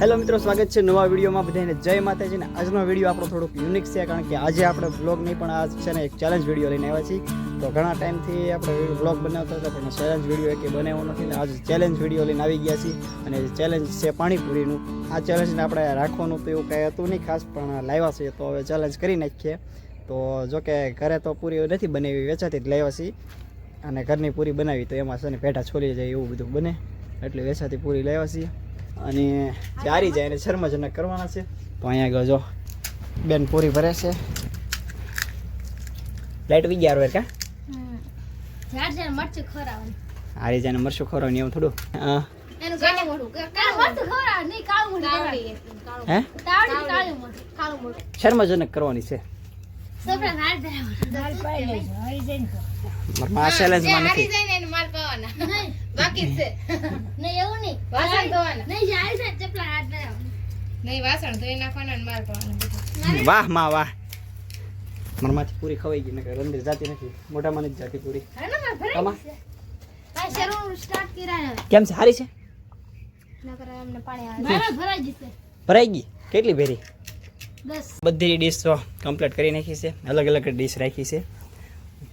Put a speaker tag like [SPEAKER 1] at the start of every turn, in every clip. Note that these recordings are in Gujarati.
[SPEAKER 1] હેલો મિત્રો, સ્વાગત છે નવા વિડીયોમાં. બધાને જય માતાજી ને આજનો વીડિયો આપણો થોડોક યુનિક છે, કારણ કે આજે આપણે બ્લોગ નહીં, પણ આજ છે ને એક ચેલેન્જ વીડિયો લઈને આવ્યા છીએ. તો ઘણા ટાઈમથી આપણે બ્લોગ બનાવતા હતા, પણ ચેલેન્જ વીડિયો એક બનાવ્યો નથી ને આજે ચેલેન્જ વીડિયો લઈને આવી ગયા છીએ. અને ચેલેન્જ છે પાણીપુરીનું. આ ચેલેન્જને આપણે રાખવાનું તો એવું કાંઈ હતું નહીં ખાસ, પણ લાવ્યા છીએ, તો હવે ચેલેન્જ કરી નાખીએ. તો જો કે ઘરે તો પૂરી નથી બનાવી, વેચાતી જ લાવ્યા છીએ. અને ઘરની પૂરી બનાવી તો એમાં છે ને પેઢા છોલી જાય એવું બધું બને. એટલે વેચાતી પૂરી લાવ્યા છીએ. અને જે હારી જાય એને શર્મજનક કરવાના છે. તો અહીંયા આગળ જો બેન પૂરી ભરે છે. લાઈટ વી ગયા કા. હારી જાય મરશું ખરો એવું થોડું. હા. શર્મજનક કરવાની છે. મારા ચેલેન્જમાં નથી.
[SPEAKER 2] નહીં. નહીં, એવું નહીં.
[SPEAKER 3] વાસણ ધોવાના.
[SPEAKER 2] નહીં, જાય છે. ચપલા હાથ ધરાવવાનું.
[SPEAKER 3] નહીં વાસણ ધોઈ નાખવાના માર પાવાનું વાહમાં
[SPEAKER 1] વાહ. મારામાંથી પૂરી ખવાઈ ગઈ નકર અંદર જાતી નથી. મોઢામાં નથી જાતી પૂરી.
[SPEAKER 2] છે.
[SPEAKER 1] કેમ છે? હારી છે?
[SPEAKER 2] ભરાઈ
[SPEAKER 1] ગઈ કેટલી ભેરી? બધી ડીશ તો કમ્પ્લીટ કરી નાખી છે. અલગ અલગ ડીશ રાખી છે.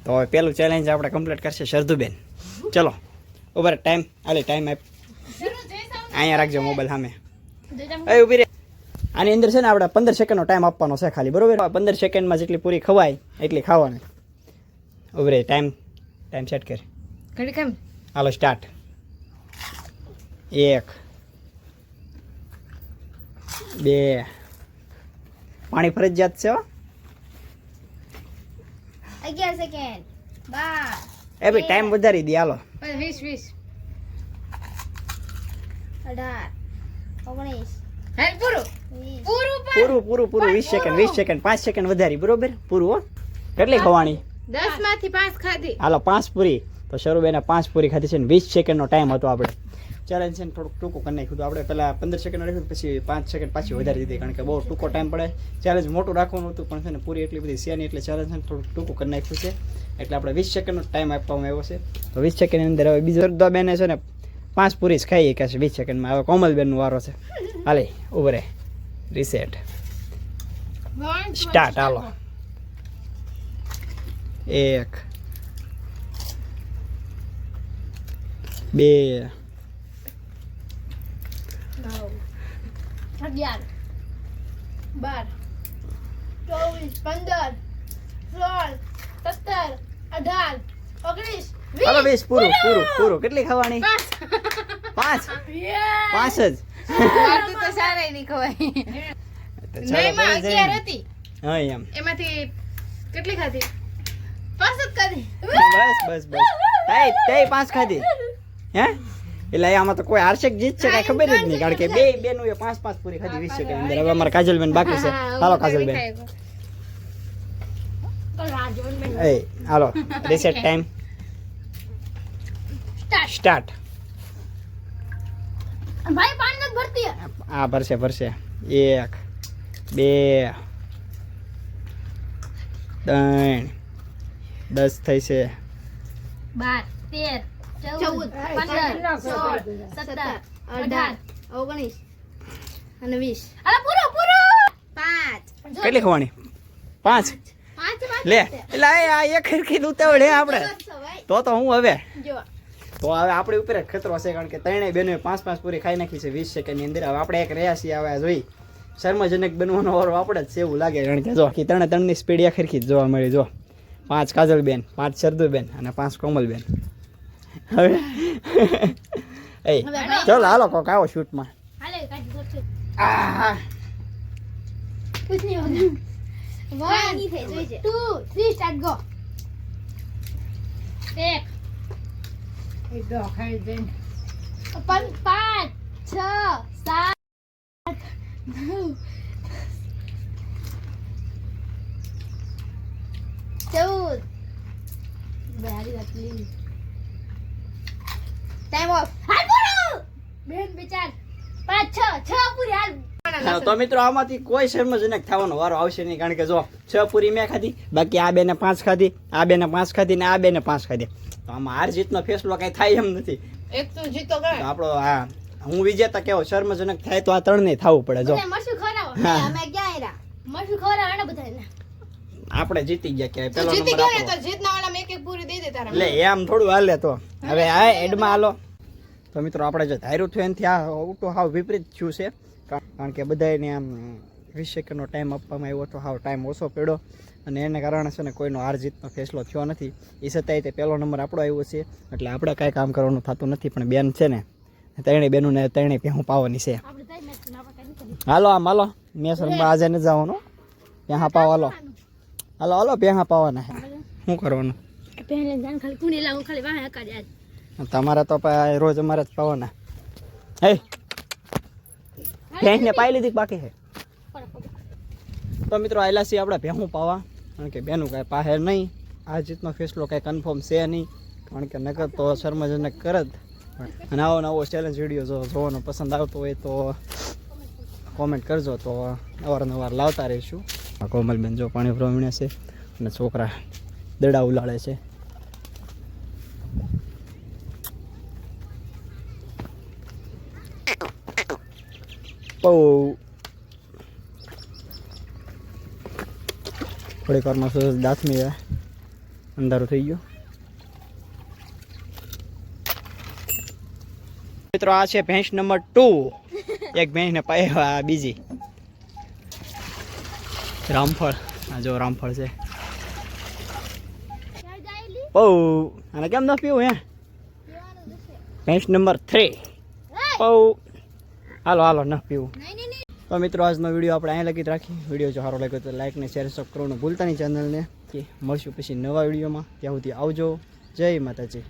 [SPEAKER 1] તો પહેલું ચેલેન્જ આપણે કમ્પ્લીટ કરશે શરદુબેન. ચલો. ઊભા ટાઈમ હાલે ટાઈમ આપ અહીંયા રાખજો મોબાઈલ સામે. એ ઊભી રે આની અંદર છે ને આપણે પંદર સેકન્ડનો ટાઈમ આપવાનો છે ખાલી બરોબર? પંદર સેકન્ડમાં જેટલી પૂરી ખવાય એટલી ખાવાની. ઊભી રે ટાઈમ ટાઈમ સેટ કર.
[SPEAKER 3] ઘડી કેમ.
[SPEAKER 1] હાલો સ્ટાર્ટ એક બે. પાણી ફરજિયાત છે હો.
[SPEAKER 2] અગિયાર સેકન્ડ બાર.
[SPEAKER 1] એ ભાઈ ટાઈમ વધારી દે હાલો.
[SPEAKER 3] વીસ વીસ.
[SPEAKER 2] અઢાર ઓગણીસ.
[SPEAKER 3] હાલ પૂરું?
[SPEAKER 2] વીસ.
[SPEAKER 3] પૂરું
[SPEAKER 1] પૂરું પૂરું પૂરું. વીસ સેકન્ડ વીસ સેકન્ડ પાંચ સેકન્ડ વધારી બરોબર? પૂરું હો? કેટલી
[SPEAKER 3] ખવાણી દસમાંથી પાંચ ખાધી.
[SPEAKER 1] હાલો પાંચ પૂરી. તો શરૂ બેને પાંચ પૂરી ખાધી છે ને વીસ સેકન્ડનો ટાઈમ હતો આપણે. ચેલેન્જ છે થોડુંક ટૂંકું કરી નાખ્યું આપણે પહેલાં પંદર સેકન્ડ રાખ્યું પછી પાંચ સેકન્ડ પાછી વધારી દીધી, કારણ કે બહુ ટૂંકો ટાઈમ પડે. ચેલેન્જ મોટું રાખવાનું હતું, પણ છે ને પૂરી એટલી બધી છે એટલે ચેલેન્જ છે થોડુંક ટૂંકું કરી નાખ્યું છે. એટલે આપણે વીસ સેકન્ડનો ટાઈમ આપવામાં આવ્યો છે. તો વીસ સેકન્ડની અંદર હવે બીજો દો બેને છે ને પાંચ પૂરી જ ખાઈ છે વીસ સેકન્ડમાં હવે કોમલબેનનો વારો છે. હાલે ઉભરે રીસેટ સ્ટાર્ટ હાલો. એક, બે
[SPEAKER 2] અગિયાર બાર ચોવીસ પંદર સોળ સત્તર અઢાર ઓગણીસ
[SPEAKER 1] હાલો વીસ પૂરું પૂરું! પૂરું કેટલી ખાવાની? પાંચ. પાંચ? જ?
[SPEAKER 3] તો સારાય નહીં ખવાય.
[SPEAKER 1] તો
[SPEAKER 3] નહીં માં
[SPEAKER 1] કરી
[SPEAKER 3] અગિયાર હતી.
[SPEAKER 1] હા એમ.
[SPEAKER 3] એમાંથી કેટલી ખાધી?
[SPEAKER 2] પાંચ જ ખાધી.
[SPEAKER 1] બસ બસ બસ. તઈ તઈ પાંચ ખાધી. હે? એટલે આમાં તો કોઈ હારશેક જીત છે કાંઈ ખબર જ નહીં. કારણ કે બે બેનું એ પાંચ પાંચ પૂરી ખાધી વીસ સેકન્ડ અંદર હવે અમારે કાજલબેન બાકી છે. હાલો કાજલબેન. એ હાલો. રીસેટ ટાઈમ સ્ટાર્ટ
[SPEAKER 2] ભાઈ પાણી નથી ભરતી
[SPEAKER 1] આ ભરશે ભરશે. એક બે ત્રણ દસ થઈ છે.
[SPEAKER 2] બાર તેર ચૌદ પંદર સોળ સત્તર અઢાર ઓગણીસ અને વીસ. અરે પૂરો પૂરો! પાંચ.
[SPEAKER 1] કેટલી ખવાની? પાંચ? લે એટલે આ આ એક ખીરખી ઉતાવળ લે આપણે. તો તો હું હવે. તો હવે આપણે ઉપર જ ખતરો છે કારણ કે ત્રણેય બેનો પાંચ પાંચ પૂરી ખાઈ નાખી છે વીસ સેકન્ડની અંદર. હવે આપણે એક રહ્યા છીએ હવે જોઈ. શર્મજનક બનવાનો વારો આપણે જ છે એવું લાગે કારણ કે જો આખી ત્રણે ત્રણની સ્પીડ એક ખરખી જ જોવા મળી. જો પાંચ કાજલબેન પાંચ શરદુબેન અને પાંચ કોમલબેન. હવે એ ચાલો હાલો કોક આવો શૂટમાં
[SPEAKER 2] હાલે કાઢી દો છે
[SPEAKER 1] આહ
[SPEAKER 2] કુછ નહીં હોગા one two three start go એક પં પાંચ છ સાત આઠ, નવ ચૌદ બારી આટલી ટાઈમ ઓફ હાલ પૂરો બેન બિચાર. પાંચ છ છ પૂરી હાલ.
[SPEAKER 1] તો મિત્રો આમાંથી કોઈ શર્મજનક થવાનો વારો આવશે નહીં કારણ કે જો છ પૂરી મેં ખાધી બાકી આ બેને પાંચ ખાધી આ બેને પાંચ ખાધી ને આ બેને પાંચ ખાધી. તો આમાં હાર જીતનો ફેસલો કઈ થાય એમ નથી.
[SPEAKER 3] એક તો જીતો
[SPEAKER 1] કરે. આપણો હા હું વિજેતા કેવો શર્મજનક થાય તો આ ત્રણને થવું પડે જો.
[SPEAKER 3] અમે ક્યાં
[SPEAKER 2] મરચું ખવડાવો ને બધાને
[SPEAKER 1] આપણે જીતી ગયા
[SPEAKER 3] કે
[SPEAKER 1] પેલો
[SPEAKER 3] જીતી
[SPEAKER 1] નંબર
[SPEAKER 3] ગયો ને
[SPEAKER 1] એટલે એમ થોડું હાલે તો. હવે આ એડમાં હાલો. તો મિત્રો આપણે જે ધાર્યું થયું એનાથી આ ઉલટું હાવ વિપરીત થયું છે. કારણ કે બધાને આમ વીસ સેકન્ડનો ટાઈમ આપવામાં આવ્યો હતો હાવ ટાઈમ ઓછો પડ્યો. અને એને કારણે છે ને કોઈનો હાર જીતનો ફેસલો થયો નથી. એ છતાંય તે પહેલો નંબર આપણો આવ્યો છે. એટલે આપણે કાંઈ કામ કરવાનું થતું નથી પણ બેન છે ને ત્રણેય બેનોને ત્રણેય ભેહું પાવાની છે. હાલો આમ હાલો. મેં શર્મા આજે ન જવાનું. ભેહા પાવ હાલો. હાલો હાલો ભેહા પાવાના શું કરવાનું?
[SPEAKER 2] પહેલે જાણ ખાલી કુણી લાવું, ખાલી વાહ હકા જાય
[SPEAKER 1] તમારા તો રોજ અમારે જ પાવાના. હે? ભેંસને પાઈ લીધી બાકી છે? તો મિત્રો આયલા છીએ આપણે ભેહું પાવા. કારણ કે બેનું કાંઈ પાસે નહીં. આ જીતનો ફેસલો કાંઈ કન્ફર્મ છે નહીં. કારણ કે નકર તો શર્મજનક કરત. અને આવો નવો ચેલેન્જ વીડિયો જો જોવાનો પસંદ આવતો હોય તો કોમેન્ટ કરજો. તો અવારનવાર લાવતા રહીશું. કોમલબેન જો પાણી ભરવા છે અને છોકરા દડા ઉલાળે છે. બહુ થોડીક વારમાં સરસ દાસમી અંધારું થઈ ગયું. મિત્રો આ છે ભેંસ નંબર ટુ. એક ભેંસને પાય આ બીજી. રામફળ. આ જો રામફળ છે. પૌ. અને કેમ ન પીવું હે? ભેંસ નંબર થ્રી. બહુ હાલો હાલો ન પીવું. તો મિત્રો આજનો વીડિયો આપણે અહીંયા લગી રાખી વીડિયો જો સારો લાગ્યો તો લાઈક ને શેર સબસ્ક્રાઈબ કરવાનું ભૂલતા નહીં ચેનલને કે મળશું પછી નવા વિડીયોમાં. ત્યાં સુધી આવજો. જય માતાજી.